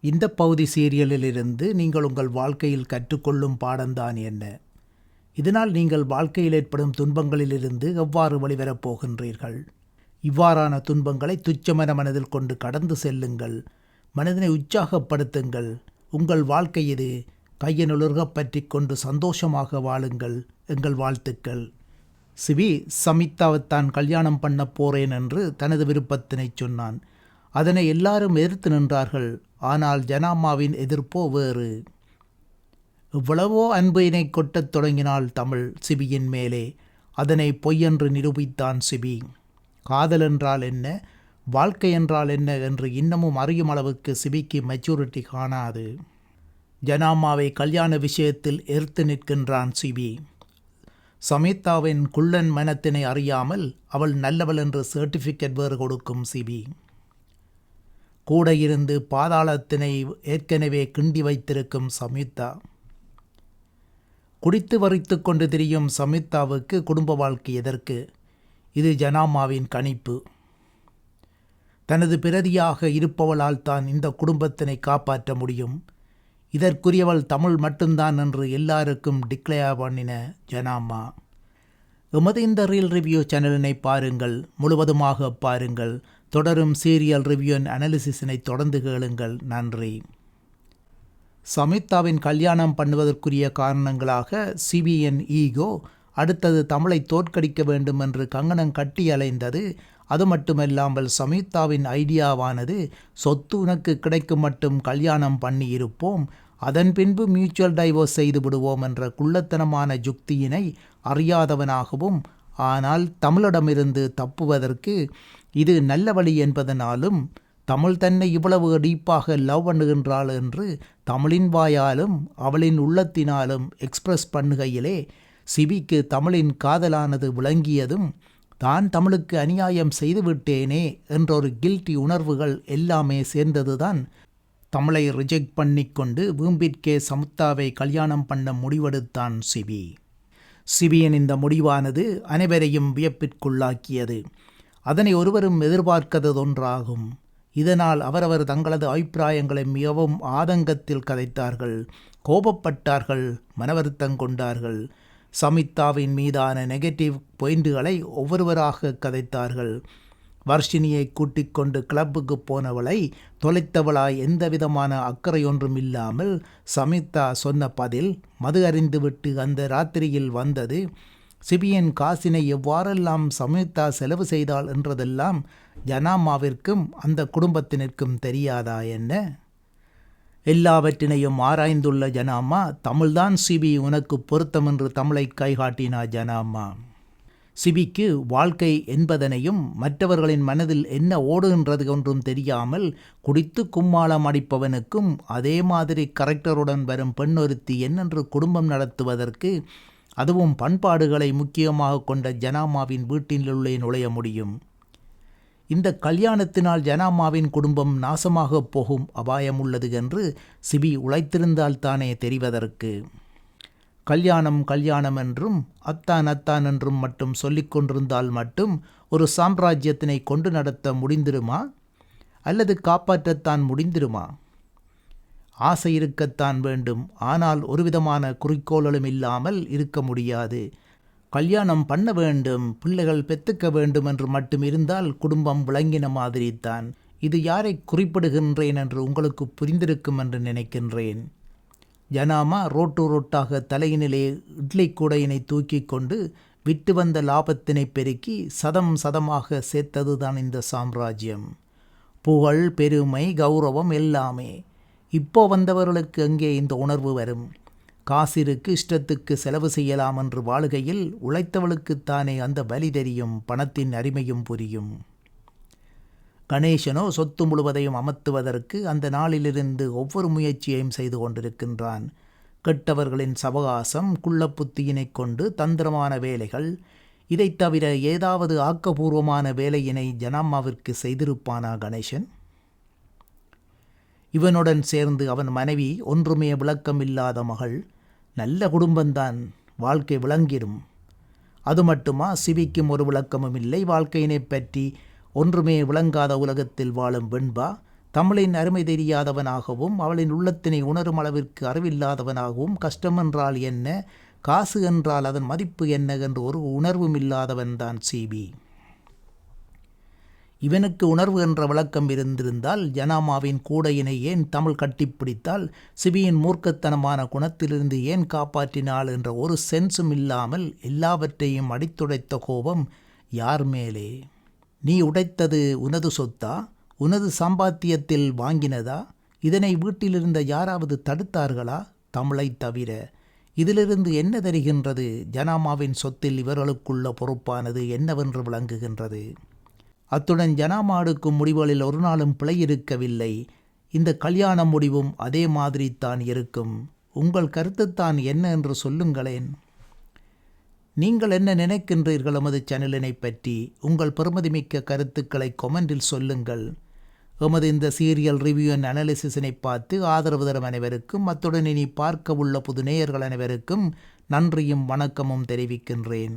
இந்த பகுதி சீரியலிலிருந்து நீங்கள் உங்கள் வாழ்க்கையில் கற்றுக்கொள்ளும் பாடம்தான் என்ன? இதனால் நீங்கள் வாழ்க்கையில் ஏற்படும் துன்பங்களிலிருந்து எவ்வாறு வெளிவரப் போகின்றீர்கள்? இவ்வாறான துன்பங்களை துச்சமென மனதில் கொண்டு கடந்து செல்லுங்கள். மனதினை உற்சாகப்படுத்துங்கள். உங்கள் வாழ்க்கை இது கையனுலர்கப் பற்றி கொண்டு சந்தோஷமாக வாழுங்கள். எங்கள் வாழ்த்துக்கள். சிவி சமிதாவைத்தான் கல்யாணம் பண்ண போறேன் என்று தனது விருப்பத்தினை சொன்னான். அதனை எல்லாரும் எதிர்த்து நின்றார்கள். ஆனால் ஜனாமாவின் எதிர்ப்போ வேறு. எவ்வளவோ அன்பினை கொட்டத் தொடங்கினாள் தமிழ் சிபியின் மேலே. அதனை பொய்யென்று நிரூபித்தான் சிபி. காதல் என்றால் என்ன? வாழ்க்கை என்றால் என்ன? என்று இன்னமும் அறியும் அளவுக்கு சிபிக்கு மெச்சூரிட்டி காணாது. ஜனாமாவை கல்யாண விஷயத்தில் எதிர்த்து நிற்கின்றான் சிபி. சமிதாவின் குள்ளன் மனத்தினை அறியாமல் அவள் நல்லவள் என்று சர்டிஃபிகேட் வேறு கொடுக்கும் சிபி. கூட இருந்து பாதாளத்தினை ஏற்கனவே கிண்டி வைத்திருக்கும் சமிதா குடித்து வரித்து கொண்டு திரியும் சமிதாவுக்கு குடும்ப வாழ்க்கை எதற்கு? இது ஜனாமாவின் கணிப்பு. தனது பிரதியாக இருப்பவளால் தான் இந்த குடும்பத்தினை காப்பாற்ற முடியும். இதற்குரியவள் தமிழ் மட்டும்தான் என்று எல்லாருக்கும் டிக்ளேர் பண்ணின ஜனாமா. எமது இந்த ரீல் ரிவ்யூ சேனலினை பாருங்கள் முழுவதுமாக பாருங்கள். தொடரும் சீரியல் ரிவ்யூ அண்ட் அனாலிசிஸினை தொடர்ந்து கேளுங்கள். நன்றி. சமிதாவின் கல்யாணம் பண்ணுவதற்குரிய காரணங்களாக சிபிஎன் ஈகோ அடுத்தது தமிழை தோற்கடிக்க வேண்டும் என்று கங்கணம் கட்டி அலைந்தது அது மட்டுமல்லாமல் சமீதாவின் ஐடியாவானது சொத்து உனக்கு கிடைக்கும் மட்டும் கல்யாணம் பண்ணி இருப்போம் அதன் பின்பு மியூச்சுவல் டைவோர்ஸ் செய்து விடுவோம் என்ற குள்ளத்தனமான யுக்தியினை அறியாதவனாகவும் ஆனால் தமிழிடமிருந்து தப்புவதற்கு இது நல்ல வழி என்பதனாலும் தமிழ் தன்னை இவ்வளவு டீப்பாக லவ் பண்ணுகின்றாள் என்று தமிழின் வாயாலும் அவளின் உள்ளத்தினாலும் எக்ஸ்பிரஸ் பண்ணுகையிலே சிபிக்கு தமிழின் காதலானது விளங்கியதும் தான் தமிழுக்கு அநியாயம் செய்துவிட்டேனே என்றொரு கில்ட்டி உணர்வுகள் எல்லாமே சேர்ந்ததுதான் தமிழை ரிஜெக்ட் பண்ணிக்கொண்டு வீம்பிற்கே சமுத்தாவை கல்யாணம் பண்ண முடிவெடுத்தான் சிபி. சிபியின் இந்த முடிவானது அனைவரையும் வியப்பிற்குள்ளாக்கியது. அதனை ஒருவரும் எதிர்பார்க்கததொன்றாகும். இதனால் அவரவர் தங்களது அபிப்பிராயங்களை மிகவும் ஆதங்கத்தில் கதைத்தார்கள். கோபப்பட்டார்கள் மனவருத்தம் கொண்டார்கள். சமிதாவின் மீதான நெகட்டிவ் பாயிண்டுகளை ஒவ்வொருவராக கதைத்தார்கள். வர்ஷினியை கூட்டிக் கொண்டு கிளப்புக்கு போனவளை தொலைத்தவளாய் எந்தவிதமான அக்கறையொன்றும் இல்லாமல் சமிதா சொன்ன பதில் மது அறிந்துவிட்டு அந்த ராத்திரியில் வந்தது. சிபியன் காசினை எவ்வாறெல்லாம் சமிதா செலவு செய்தாள் என்றதெல்லாம் ஜனாமாவிற்கும் அந்த குடும்பத்தினருக்கும் தெரியாதா என்ன? எல்லாவற்றினையும் ஆராய்ந்துள்ள ஜனாமா தமிழ்தான் சிபி உனக்கு பொருத்தம் என்று தமிழை கைகாட்டினா ஜனாமா சிபிக்கு வாழ்க்கை என்பதனையும் மற்றவர்களின் மனதில் என்ன ஓடுகின்றது ஒன்றும் தெரியாமல் குடித்து கும்மாளம் அடிப்பவனுக்கும் அதே மாதிரி கரெக்டருடன் வரும் பெண் ஒருத்தி என்னென்று குடும்பம் நடத்துவதற்கு அதுவும் பண்பாடுகளை முக்கியமாக கொண்ட ஜனாமாவின் வீட்டினுள்ளே நுழைய முடியும். இந்த கல்யாணத்தினால் ஜனாமாவின் குடும்பம் நாசமாகப் போகும் அபாயம் உள்ளது என்று சிபி உழைத்திருந்தால் தானே தெரிவதற்கு. கல்யாணம் கல்யாணம் என்றும் அத்தான் அத்தான் என்றும் மட்டும் சொல்லிக் கொண்டிருந்தால் மட்டும் ஒரு சாம்ராஜ்யத்தினை கொண்டு நடத்த முடிந்திருமா? அல்லது காப்பாற்றத்தான் முடிந்திருமா? ஆசை இருக்கத்தான் வேண்டும். ஆனால் ஒருவிதமான குறிக்கோள்களும் இல்லாமல் இருக்க முடியாது. கல்யாணம் பண்ண வேண்டும் பிள்ளைகள் பெத்துக்க வேண்டும் என்று மட்டும் இருந்தால் குடும்பம் விளங்கின மாதிரி தான் இது யாரை குறிப்பிடுகின்றேன் என்று உங்களுக்கு புரிந்திருக்கும் என்று நினைக்கின்றேன். ஜனாமா ரோட்டு ரோட்டாக தலையினிலே இட்லி கூடையினை தூக்கி கொண்டு விட்டு வந்த லாபத்தினை பெருக்கி சதம் சதமாக சேர்த்ததுதான் இந்த சாம்ராஜ்யம். புகழ் பெருமை கௌரவம் எல்லாமே. இப்போ வந்தவர்களுக்கு அங்கே இந்த உணர்வு வரும்? காசிற்கு இஷ்டத்துக்கு செலவு செய்யலாம் என்று வாழுகையில் உழைத்தவளுக்குத்தானே அந்த வலி தெரியும் பணத்தின் அருமையும் புரியும். கணேசனோ சொத்து முழுவதையும் அமர்த்துவதற்கு அந்த நாளிலிருந்து ஒவ்வொரு முயற்சியையும் செய்து கொண்டிருக்கின்றான். கெட்டவர்களின் சவகாசம் குள்ளப்புத்தியினை கொண்டு தந்திரமான வேலைகள் இதைத் தவிர ஏதாவது ஆக்கபூர்வமான வேலையினை ஜனாம்மாவிற்கு செய்திருப்பானா கணேசன்? இவனுடன் சேர்ந்து அவன் மனைவி ஒன்றுமே விளக்கமில்லாத மகள் நல்ல குடும்பம்தான் வாழ்க்கை விளங்கிடும். அது மட்டுமா சிவிக்கும் ஒரு விளக்கமும் இல்லை. வாழ்க்கையினை பற்றி ஒன்றுமே விளங்காத உலகத்தில் வாழும் வெண்பா தமிழின் அருமை தெரியாதவனாகவும் அவளின் உள்ளத்தினை உணரும் அளவிற்கு அறிவில்லாதவனாகவும் கஷ்டம் என்றால் என்ன காசு என்றால் அதன் மதிப்பு என்ன என்று ஒரு உணர்வும் இல்லாதவன்தான் சிபி. இவனுக்கு உணர்வு என்ற விளக்கம் இருந்திருந்தால் ஜனாமாவின் கூடையினை ஏன் தமிழ் கட்டிப்பிடித்தால் சிபியின் மூர்க்கத்தனமான குணத்திலிருந்து ஏன் காப்பாற்றினாள் என்ற ஒரு சென்ஸும் இல்லாமல் எல்லாவற்றையும் அடித்துடைத்த கோபம் யார் மேலே? நீ உடைத்தது உனது சொத்தா? உனது சம்பாத்தியத்தில் வாங்கினதா? இதனை வீட்டிலிருந்த யாராவது தடுத்தார்களா? தமிழை தவிர. இதிலிருந்து என்ன தெரிகின்றது? ஜனாமாவின் சொத்தில் இவர்களுக்குள்ள பொறுப்பானது என்னவென்று விளங்குகின்றது? அத்துடன் ஜனாமாடுக்கும் முடிவுகளில் ஒரு நாளும் பிழை இருக்கவில்லை. இந்த கல்யாண முடிவும் அதே மாதிரி தான் இருக்கும். உங்கள் கருத்துத்தான் என்ன என்று சொல்லுங்களேன். நீங்கள் என்ன நினைக்கின்றீர்கள் எமது சேனலினை பற்றி? உங்கள் பெருமதிமிக்க கருத்துக்களை கொமெண்டில் சொல்லுங்கள். எமது இந்த சீரியல் ரிவ்யூ அண்ட் அனாலிசிஸினை பார்த்து ஆதரவு தரும் அனைவருக்கும் அத்துடன் இனி பார்க்க உள்ள புது நேயர்கள் அனைவருக்கும் நன்றியும் வணக்கமும் தெரிவிக்கின்றேன்.